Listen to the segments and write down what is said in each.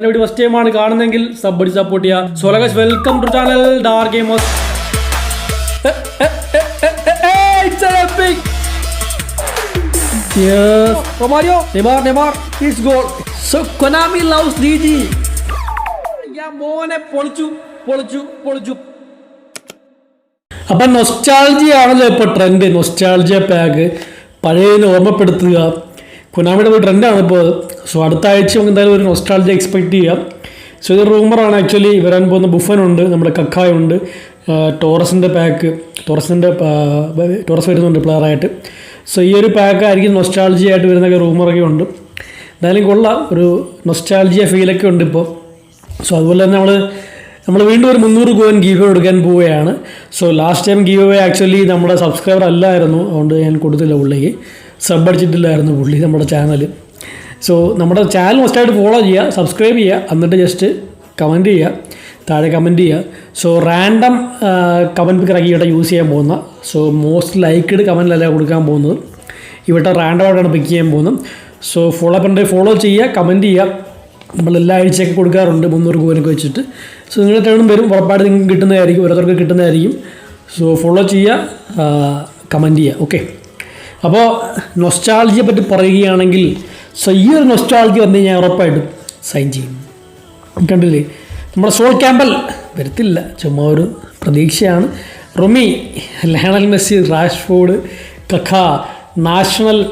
ഇവിടെ first time ആണ് കാണുന്നെങ്കിൽ സബ് അടി സപ്പോർട്ട് ചെയ്യുക so welcome to channel dark gamers! Yes. Romario, Neymar, Neymar, it's goal. So Konami loves DG. ഞാൻ മോനെ പൊളിച്ചു പൊളിച്ചു പൊളിച്ചു അപ്പം നൊസ്റ്റാൾജിയ ആണല്ലോ ഇപ്പോൾ ട്രെൻഡ് നൊസ്റ്റാൾജിയ പാക്ക് പഴയതിനെ ഓർമ്മപ്പെടുത്തുക കുനാമിയുടെ ഒരു ട്രെൻഡാണ് ഇപ്പോൾ സോ അടുത്ത ആഴ്ച നമുക്ക് എന്തായാലും ഒരു നൊസ്ട്രാളജി എക്സ്പെക്ട് ചെയ്യാം. സോ ഇത് റൂമറാണ് ആക്ച്വലി വരാൻ പോകുന്ന ബുഫനുണ്ട് നമ്മുടെ കക്കായുണ്ട്. ടോറസിന്റെ പാക്ക് ടോറസിന്റെ ടോറസ് വരുന്നുണ്ട് പ്ലെയറായിട്ട് സോ ഈ ഒരു പാക്ക് ആയിരിക്കും നൊസ്റ്റാൾജിയ ആയിട്ട് വരുന്നൊക്കെ റൂമറൊക്കെ ഉണ്ട്. എന്തായാലും കൊള്ളാം ഒരു നൊസ്റ്റാളജിയ ഫീലൊക്കെ ഉണ്ട് ഇപ്പോൾ സോ അതുപോലെ തന്നെ നമ്മൾ നമ്മൾ വീണ്ടും ഒരു മുന്നൂറ് കോയിൻ ഗീവ് കൊടുക്കാൻ പോവുകയാണ്. So last time give actually നമ്മുടെ സബ്സ്ക്രൈബർ അല്ലായിരുന്നു അതുകൊണ്ട് ഞാൻ കൊടുത്തില്ല പുള്ളിക്ക്. സബ് അടിച്ചിട്ടില്ലായിരുന്നു പുള്ളി നമ്മുടെ ചാനൽ സോ നമ്മുടെ ചാനൽ മസ്റ്റായിട്ട് ഫോളോ ചെയ്യുക സബ്സ്ക്രൈബ് ചെയ്യുക എന്നിട്ട് ജസ്റ്റ് കമന്റ് ചെയ്യുക താഴെ കമന്റ് ചെയ്യുക. സോ റാൻഡം കമന്റ് ഇവിടെ യൂസ് ചെയ്യാൻ പോകുന്ന സോ മോസ്റ്റ് ലൈക്ക്ഡ് കമന്റിലല്ല കൊടുക്കാൻ പോകുന്നത്. ഇവിടെ റാൻഡമായിട്ടാണ് പിക്ക് ചെയ്യാൻ പോകുന്നത്. സോ ഫോളോ പണ്ട് ഫോളോ ചെയ്യുക കമന്റ് ചെയ്യുക. നമ്മൾ എല്ലാ ആഴ്ചയൊക്കെ കൊടുക്കാറുണ്ട് മുന്നൂറ് കൂവനൊക്കെ വെച്ചിട്ട്. സോ നിങ്ങളുടെ ടേണും വരും ഉറപ്പായിട്ട് നിങ്ങൾക്ക് കിട്ടുന്നതായിരിക്കും ഓരോരുത്തർക്ക് കിട്ടുന്നതായിരിക്കും. സോ ഫോളോ ചെയ്യുക കമന്റ് ചെയ്യുക ഓക്കെ അപ്പോൾ നൊസ്റ്റാൾജിയെ പറ്റി പറയുകയാണെങ്കിൽ സോ ഈ ഒരു നൊസ്റ്റാൾജി വന്നു കഴിഞ്ഞാൽ ഉറപ്പായിട്ടും സൈൻ ചെയ്യും. കണ്ടില്ലേ? നമ്മുടെ സോൾ ക്യാമ്പൽ വരത്തില്ല. ചുമ്മാ ഒരു പ്രതീക്ഷയാണ്. റൊമി Lionel Messi Rashford കഖ national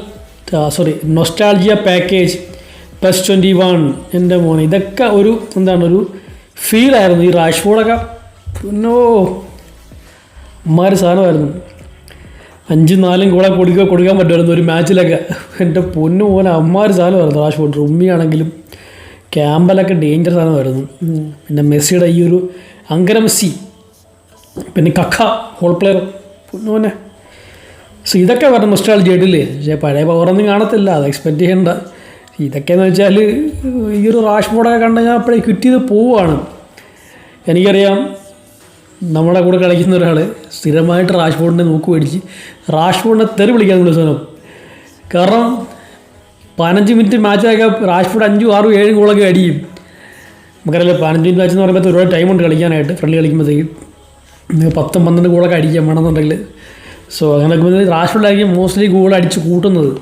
sorry nostalgia package plus twenty one എന്റെ മോനെ. ഇതൊക്കെ ഒരു എന്താണ് ഒരു ഫീലായിരുന്നു ഈ റാഷ്ഫോർഡൊക്കെ പിന്നോ മാറി സാധനമായിരുന്നു. അഞ്ചും നാലും കൂടെ കൊടുക്കുക കൊടുക്കാൻ പറ്റുമായിരുന്നു. ഒരു മാച്ചിലൊക്കെ എന്റെ പൊന്നു പോലെ അമ്മാര് സാധനമായിരുന്നു റാഷ്ഫോർഡ് ഉമ്മിയാണെങ്കിലും ക്യാമ്പലൊക്കെ ഡേഞ്ചർ സാധനമായിരുന്നു. പിന്നെ മെസ്സിയുടെ ഈ ഒരു അങ്കര മെസ്സി പിന്നെ കക്ക ഹോൾ പ്ലെയർ പൊന്നു പോലെ സോ ഇതൊക്കെ പറഞ്ഞ നൊസ്റ്റാളജി ആയിട്ടില്ലേ പക്ഷേ പഴയ പവറൊന്നും കാണത്തില്ല. അത് എക്സ്പെക്റ്റ് ചെയ്യേണ്ട. ഇതൊക്കെയെന്ന് വെച്ചാൽ ഈ ഒരു റാഷ് മോഡൊക്കെ കണ്ടാൽ ഞാൻ അപ്പോഴേ ക്വിറ്റ് ചെയ്ത് പോവുകയാണ്. എനിക്കറിയാം നമ്മുടെ കൂടെ കളിക്കുന്ന ഒരാൾ സ്ഥിരമായിട്ട് റാഷ്ഫോർഡിനെ നോക്ക് മേടിച്ച് റാഷ്ഫോർഡിനെ തെറി വിളിക്കാൻ വിളിച്ചവനോ കാരണം പതിനഞ്ച് മിനിറ്റ് മാച്ചൊക്കെ റാഷ്ഫോർഡ് അഞ്ചും ആറും ഏഴും ഗോളൊക്കെ അടിയും. നമുക്കറിയാലോ പതിനഞ്ച് മിനിറ്റ് മാച്ച് എന്ന് പറയുമ്പോൾ ഒരുപാട് ടൈമുണ്ട് കളിക്കാനായിട്ട് ഫ്രണ്ട് കളിക്കുമ്പോഴത്തേക്കും. പത്തും പന്ത്രണ്ട് ഗോളൊക്കെ അടിക്കാൻ വേണമെന്നുണ്ടെങ്കിൽ സോ അങ്ങനെ റാഷ്ബോർഡായിരിക്കും മോസ്റ്റ്ലി ഗോൾ അടിച്ച് കൂട്ടുന്നത്.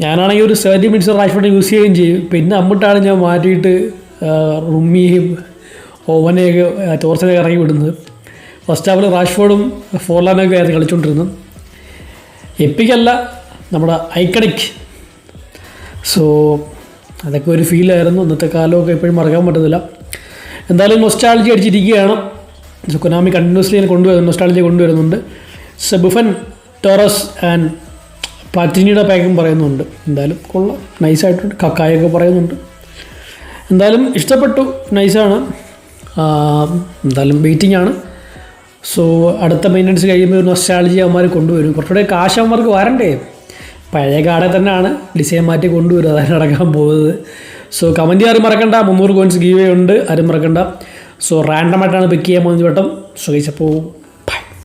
ഞാനാണെങ്കിൽ ഒരു സെവന്റി മിനിറ്റ്സ് റാഷ്ഫോർഡ് യൂസ് ചെയ്യുകയും ചെയ്യും. പിന്നെ അമ്മിട്ടാണ് ഞാൻ മാറ്റിയിട്ട് ആ, റുമ്മിയെയും ഓവനെയൊക്കെ ടോർച്ചിലേക്ക് ഇറങ്ങി വിടുന്നത്. ഫസ്റ്റ് ഹാഫിൽ റാഷ്ഫോർഡും ഫോർലാനൊക്കെ ആയിരുന്നു കളിച്ചുകൊണ്ടിരുന്നത്. എപ്പിക്കല്ല നമ്മുടെ ഐക്കണിക്. സോ അതൊക്കെ ഒരു ഫീലായിരുന്നു ഇന്നത്തെ കാലമൊക്കെ എപ്പോഴും മറക്കാൻ പറ്റത്തില്ല. എന്തായാലും നൊസ്റ്റാളജി അടിച്ചിരിക്കുകയാണ്. സോ കൊനാമി കണ്ടിന്യൂസ്ലി കൊണ്ടുവരുന്നു നൊസ്റ്റാളജി കൊണ്ടുവരുന്നുണ്ട്. സെബുഫൻ ടോറസ് ആൻഡ് പ്ലാറ്റിനിയുടെ പാക്കും പറയുന്നുണ്ട്. എന്തായാലും കൊള്ളാം. നൈസായിട്ടുണ്ട് കക്കായൊക്കെ പറയുന്നുണ്ട്. എന്തായാലും ഇഷ്ടപ്പെട്ടു. നൈസാണ് എന്തായാലും വെയിറ്റിംഗ് ആണ്. സോ അടുത്ത മെയിന്റനൻസ് കഴിയുമ്പോൾ ഒരു നൊസ്റ്റാളജി അവന്മാർ കൊണ്ടുവരും. കുറച്ചുകൂടെ കാശ് അവന്മാർക്ക് വരണ്ടേ? പഴയ കാടെ തന്നെയാണ് ഡിസൈൻ മാറ്റി കൊണ്ടുവരും അതാണ് നടക്കാൻ പോകുന്നത്. സോ കമന്റ് ആരും മറക്കണ്ട. മുന്നൂറ് കോയിൻസ് ഗീവേ ഉണ്ട്. ആരും മറക്കണ്ട. സോ റാൻഡമായിട്ടാണ് പിക്ക് ചെയ്യാൻ പോകുന്നത് വട്ടം. സോ